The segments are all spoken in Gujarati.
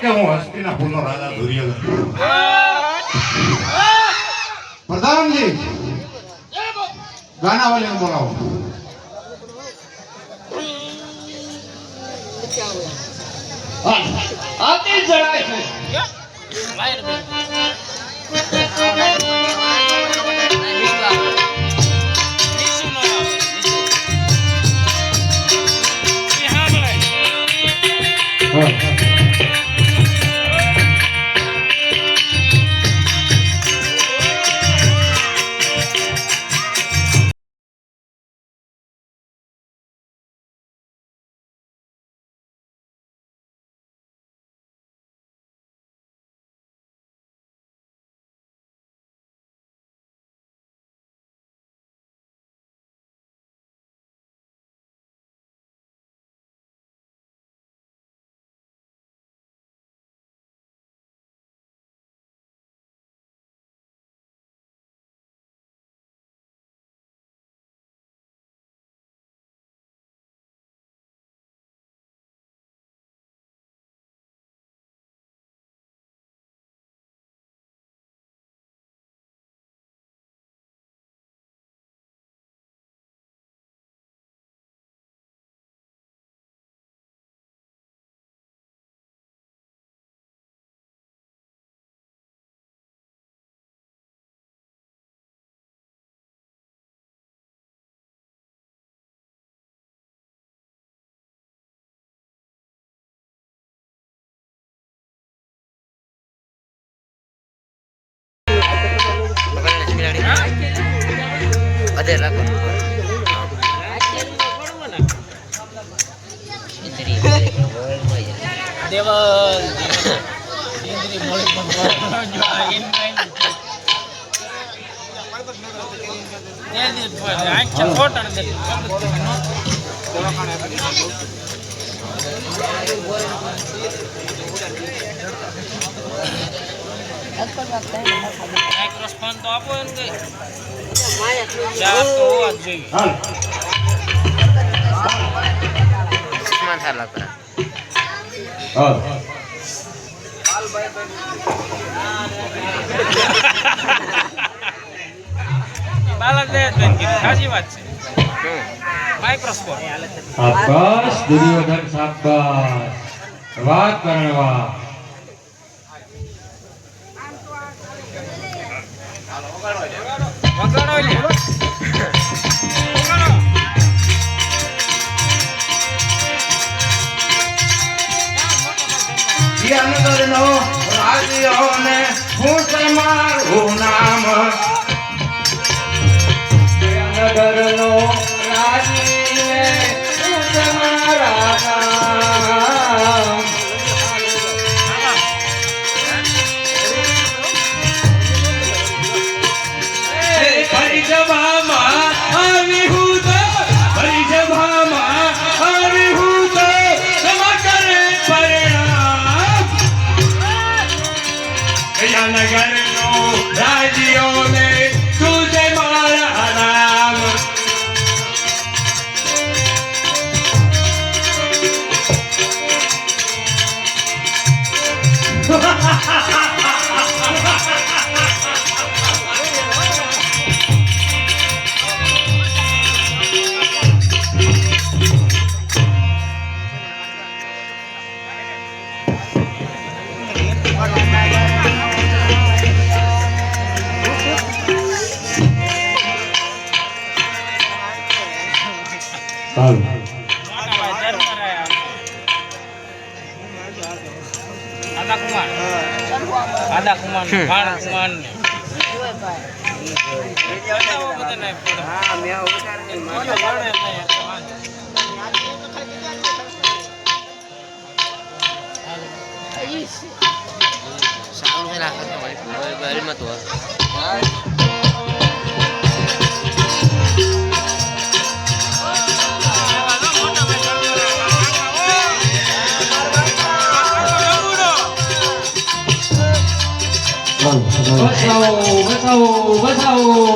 કે હું હસ્તિનાપુરનો રાજા દુર્યોધન. પ્રધાનજી ગાનાવાલીને બોલાવો. આથી જણાય છે. બધે રાખો દેવલ ઇન્દ્રી મોળી પણ તે દી દે આપો એમ કે ચાર તો હોવા જ જોઈએ સાચી વાત છે માઇક્રોસ્કોપ શાબાશ દુર્યોધન શાબાશ વાત કરણવા વગાડો લે વગાડો નો રાજીઓ ને હું તમારું નામ આદા કુમાર આદા કુમાર ભાણ કુમાર ને બતાવો બધાને ફોટો. ફોટો પાડે બચાવો બચાવો બચાવો.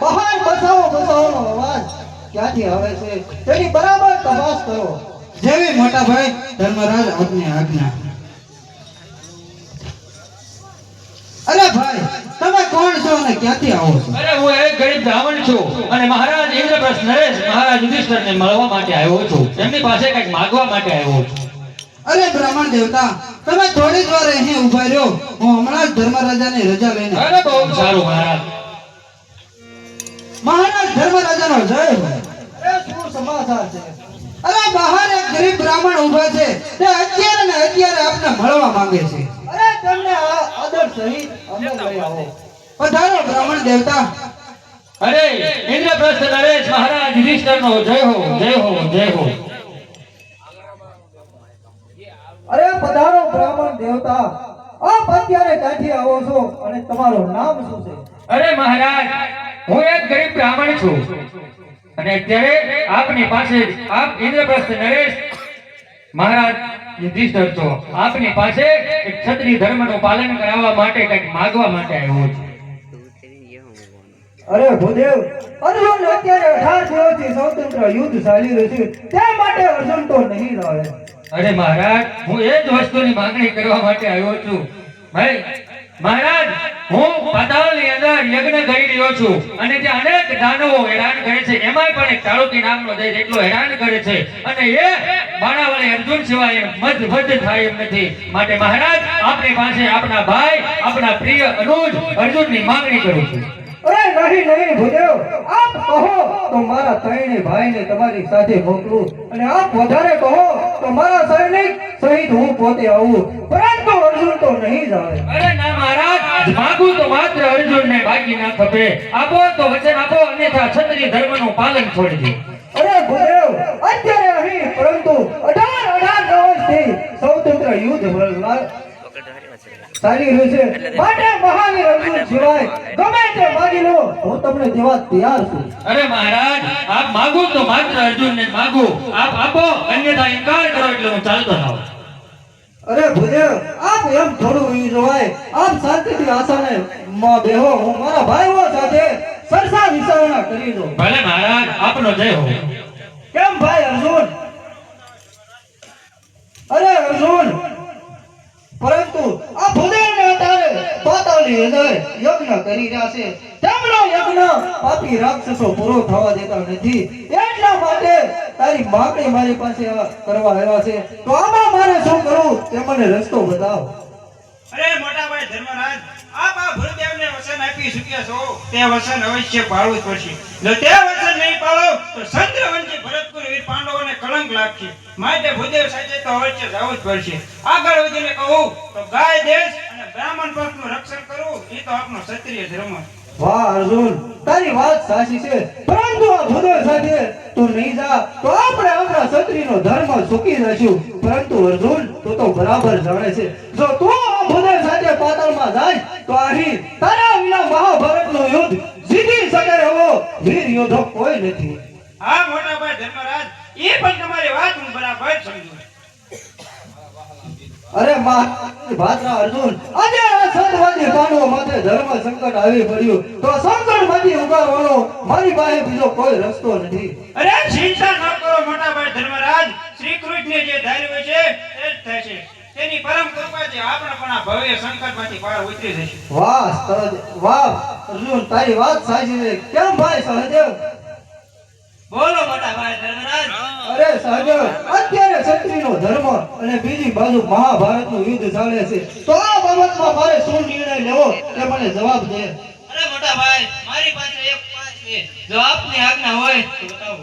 બહાર બચાવો બચાવો અવાજ. ક્યાંથી આવે છે? તેની બરાબર તપાસ કરો. જેવી મોટા ભાઈ ધર્મરાજ આપની આજ્ઞા. અને ક્યાંથી આવો છો? અરે હું એક ગરીબ બ્રાહ્મણ છું અને મહારાજ ઇન્દ્રપ્રસ્થ નરેશ મહારાજ યુધિષ્ઠરને મળવા માટે આવ્યો છું. એમની પાસે કંઈક માંગવા માટે આવ્યો છું. અરે બ્રાહ્મણ દેવતા તમે થોડી જ વાર અહીં ઊભા રહ્યો. હું હમણાં જ ધર્મરાજાની રજા લઈને અરે બહુ સારું મહારાજ. મહારાજ ધર્મરાજાનો જય અરે શું સમાચાર છે? અરે બહાર એક ગરીબ બ્રાહ્મણ ઊભા છે તે અત્યારે ને અત્યારે આપને મળવા માંગે છે. અરે તમને આદર સહિત અમે લઈ આવો. પધારો બ્રાહ્મણ દેવતા. અરે ઇન્દ્રપ્રસ્થ નરેશ મહારાજ યુધિષ્ઠરનો જય હો જય હો જય હો. અરે પધારો બ્રાહ્મણ દેવતા. આપ અત્યારે ક્યાંથી આવો છો અને તમારું નામ શું છે? અરે મહારાજ હું એક ગરીબ બ્રાહ્મણ છું. અને અત્યારે આપની પાસે આપ ઇન્દ્રપ્રસ્થ નરેશ મહારાજ યુધિષ્ઠર છો. આપની પાસે એક ક્ષત્રિય ધર્મનું પાલન કરાવવા માટે કંઈક માગવા માટે આવ્યો છું. અરે ભૂદેવ અર્જુન અત્યારે અઢાર દિવસથી સ્વતંત્ર યુદ્ધ ચાલી રહ્યું છે, તે માટે અર્જુન તો નહીં રહે. અરે મહારાજ, હું એ જ વસ્તુની માંગણી કરવા માટે આવ્યો છું. ભાઈ, મહારાજ, હું પાતાળની અંદર યજ્ઞ કરી રહ્યો છું અને ત્યાં અનેક દાનવો હેરાન કરે છે. એમાંય પણ એક ચાળુકી નામનો દેશ એટલો હેરાન કરે છે. અને એ બાણાવાળી અર્જુન સિવાય મધ મધ થાય એમ નથી. માટે મહારાજ, આપની પાસે આપના ભાઈ, આપના પ્રિય અનુજ અર્જુનની માંગણી કરું છું. અરે નહીં નહીં ભૂદેવ આપ કહો તો મારા ત્રણે ભાઈને તમારી સાથે મોકલું. અને આપ વધારે કહો તો મારા સૈનિક સહિત હું પોતે આવું. પરંતુ અર્જુન તો નહીં જ અરે ના મહારાજ માગું તો માત્ર અર્જુનને બાકી ના ખપે. આપો તો વચન આપો અન્યથા ક્ષત્રિય ધર્મનું પાલન છોડી દો અરે ભૂદેવ અત્યારે અહીં પરંતુ અઢાર અઢાર વર્ષથી સ્વતંત્ર યુદ્ધ ચાલી રહ્યું છે માટે મહાવીર અર્જુન સિવાય ગમે તે માગી લો હું તમને દેવા તૈયાર છું. અરે મહારાજ આપ માગો તો માત્ર અર્જુન ને માગો. આપ આપો અન્યથા ઇનકાર કરો એટલે હું ચાલતો થાવ અરે ભૂદેવ આપ એમ થોડું ઈ જોવાય. આપ શાંતિથી આસાને માં બેહો હું મારા ભાઈઓ સાથે સરસા વિચારણા કરી દો ભલે મહારાજ આપનો જય હો. કેમ ભાઈ અર્જુન? અરે અર્જુન પરંતુ આ ભૂદેવને અત્યારે પાતાળની અંદર યજ્ઞ કરી રહ્યા છે. તેમનો યજ્ઞ પાપી રાક્ષસો પૂરો થવા દેતા નથી. એટલા માટે તારી માગણી મારી પાસે કરવા આવ્યા છે. તો આમાં મારે શું કરવું? તે મને રસ્તો બતાવો. અરે મોટાભાઈ ધર્મરાજ આપ આ ભૂદેવને વચન આપી ચૂક્યા છો, તે વચન અવશ્ય પાળવું પડશે. જો તે વચન નહીં પાળો, તો ચંદ્રવંશી ભરતપુર વીર પાંડવોને કલંક લાગશે. માટે ભૂદેવ સાથે તો અવશ્ય જવું જ પડશે. આગળ વધીને કહું, તો ગાય દેશ અને બ્રાહ્મણ પક્ષનું રક્ષણ કરવું એ તો આપનો ક્ષત્રિય ધર્મ. વાહ, અર્જુન, તારી વાત સાચી છે. પરંતુ આ ભૂદેવ સાથે તું નહીં જા, તો આપણે આપણા ક્ષત્રિયનો ધર્મ ચૂકી જશું પરંતુ અર્જુન, તું તો બરાબર જાણે છે. જો તું આ ભૂદેવ સાથે પાતાળમાં જાય, તો અહીં તારા મહાભારતનું યુદ્ધ જીતી શકે એવો વીર યોદ્ધો કોઈ નથી. આ મોટાભાઈ ધર્મરાજ એ પણ તમારી વાત હું બરાબર સમજુ અરે મા ભાતરા અર્જુન આજે સંતવાદી પાંડવો માથે ધર્મ સંકટ આવી પડ્યું. તો સંકટમાંથી ઉગારવાનો મારી પાસે બીજો કોઈ રસ્તો નથી. અરે ચિંતા ન કરો મોટાભાઈ ધર્મરાજ શ્રી કૃષ્ણ જે ધાર્યું છે તે જ થશે તેની પરમ કૃપાથી આપણે પણ આ ભવ્ય સંકટમાંથી પાર ઉતરી જશું વાહ સહજ વાહ અર્જુન તારી વાત સાચી છે. કેમ ભાઈ સહદેવ બોલો મોટાભાઈ ધર્મરાજ. અરે સહદેવ અત્યારે ક્ષત્રિયનો ધર્મ અને બીજી બાજુ મહાભારતનું યુદ્ધ ચાલે છે. તો આ બાબતમાં મારે શું નિર્ણય લેવો તે મને જવાબ દે. અરે મોટાભાઈ મારી પાસે એક ઉપાય જો આપની આજ્ઞા હોય તો બતાવો.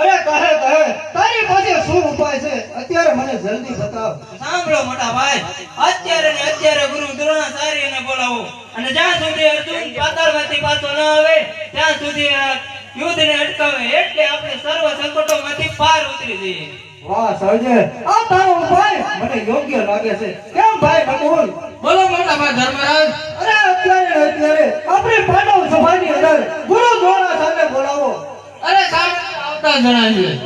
અરે કહે કહે તારી પાસે શું ઉપાય છે? અત્યારે મને જલ્દી બતાવ. સાંભળો મોટા ભાઈ. અત્યારે ને અત્યારે ગુરુ દ્રોણાચાર્યને બોલાવો. અને જ્યાં સુધી અર્જુન પાતાળમાંથી પાછો ન આવે ત્યાં સુધી આ યુદ્ધને અટકાવે એટલે આપણે સર્વ સંકટોમાંથી પાર ઉતરી જઈએ. વાહ સરજે. આ તારો ઉપાય મને યોગ્ય લાગે છે. કેમ ભાઈ બકુલ બોલો મોટા ભાઈ ધર્મરાજ. અરે અત્યારે અત્યારે. આપણી પાંડવ સભાની અંદર ગુરુ દ્રોણાચાર્ય બોલાવો. અરે સાહેબ આવતા જણાવીએ.